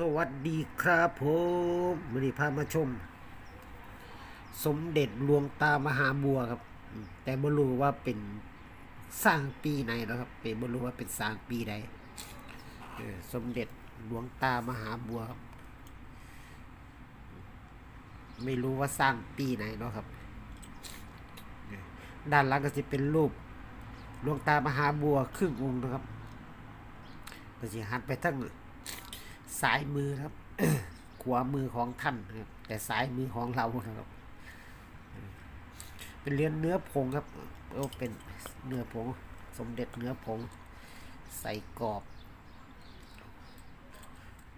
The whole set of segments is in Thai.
สวัสดีครับผมวันนี้พามาชม สมเด็จหลวงตามหาบัวครับ แต่ไม่รู้ว่าเป็นสร้างปีไหนแล้วครับเป็นไม่รู้ว่าเป็นสร้างปีใดสมเด็จหลวงตามหาบัวครับ ไม่รู้ว่าสร้างปีไหนเนาะครับ ด้านหลังก็จะเป็นรูปหลวงตามหาบัวครึ่งองค์นะครับก็จะหันไปทั้ง สายมือครับขวามือของท่านครับ แต่สายมือของเราครับ เป็นเหรียญเนื้อผงครับเออเป็นเนื้อผง สมเด็จเนื้อผง ใส่กรอบ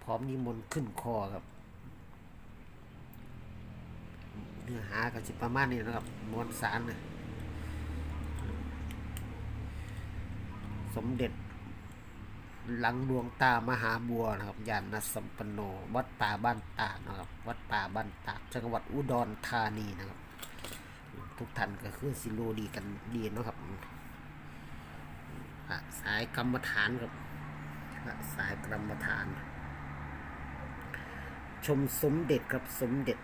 พร้อมนิมนต์ขึ้นคอครับเนื้อหาก็จะประมาณนี้นะครับมวลสารนะสมเด็จ หลังดวงตามหาบัวนะครับยานนสัมปโน วัดป่าบ้านตาดนะครับ วัดป่าบ้านตาดจังหวัดอุดรธานีนะครับ ทุกท่านก็คือสิโลดีกันดีนะครับสายกรรมฐานครับสายกรรมฐาน ชมสมเด็จครับสมเด็จ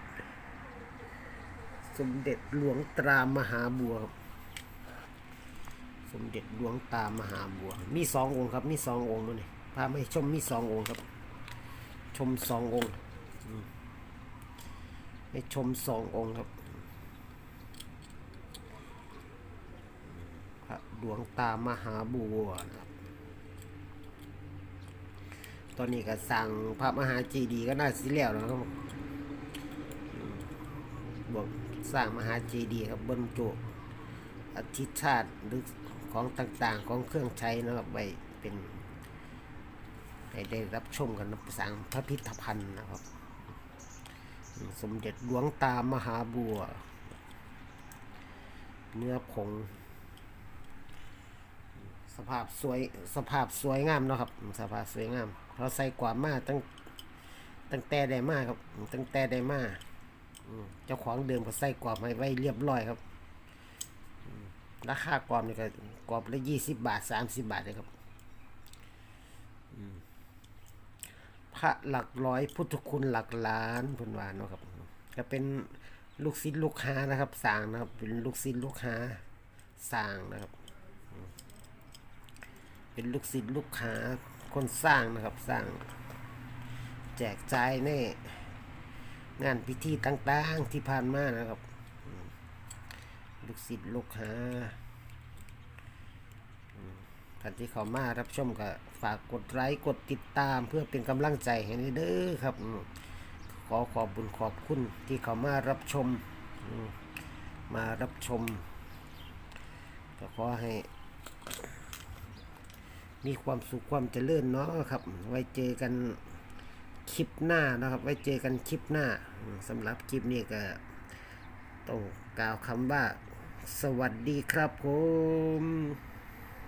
สมเด็จหลวงตรามหาบัวครับ มเด็จหลวงตามหาบัว มีสององค์ครับ มีสององค์ด้วยนี่ยพาไปชมมีสององค์ครับ ชมสององค์ให้ชมสององค์ครับพระดวงตามหาบัวนะครับ ตอนนี้ก็สั่งพระมหาเจีดีย์ก็น่าสิแล้วนะครับบอกสร้างมหาเจดีย์ครับบนโจอธิษฐานหรือ ของต่างๆของเครื่องใช้นะครับไว้เป็นให้ได้รับชมกันนะสังพระพิธภัณฑ์นะครับ สมเด็จหลวงตามหาบัว เนื้อผง สภาพสวยสภาพสวยงามนะครับ สภาพสวยงามเราใส่กว่ามาตั้งตั้งแต่ได้มาครับ ตั้งแต่ได้มาอืมเจ้าของเดิมก็ใส่กว่าไว้ไว้เรียบร้อยครับ ราคากรอบนี่ก็กรอบละยี่สิบบาทสามสิบบาทเลยครับพระหลักร้อยพุทธคุณหลักล้านพุนวานนะครับก็เป็นลูกศิษย์ลูกหานะครับสร้างนะครับ เป็นลูกศิษย์ลูกหาสร้างนะครับ เป็นลูกศิษย์ลูกหาคนสร้างนะครับสร้าง แจกจ่ายในงานพิธีต่างๆที่ผ่านมานะครับ ลูกศิษย์ลูกหาท่านที่เขามารับชมก็ฝากกดไลค์กดติดตามเพื่อเป็นกำลังใจให้นี่เด้อครับ ขอขอบบุญขอบคุณที่เขามารับชม มารับชมก็ขอให้ มีความสุขความเจริญเนาะครับ ไว้เจอกันคลิปหน้านะครับ ไว้เจอกันคลิปหน้าสำหรับคลิปนี้ก็ต้องกล่าวคำว่า สวัสดีครับผม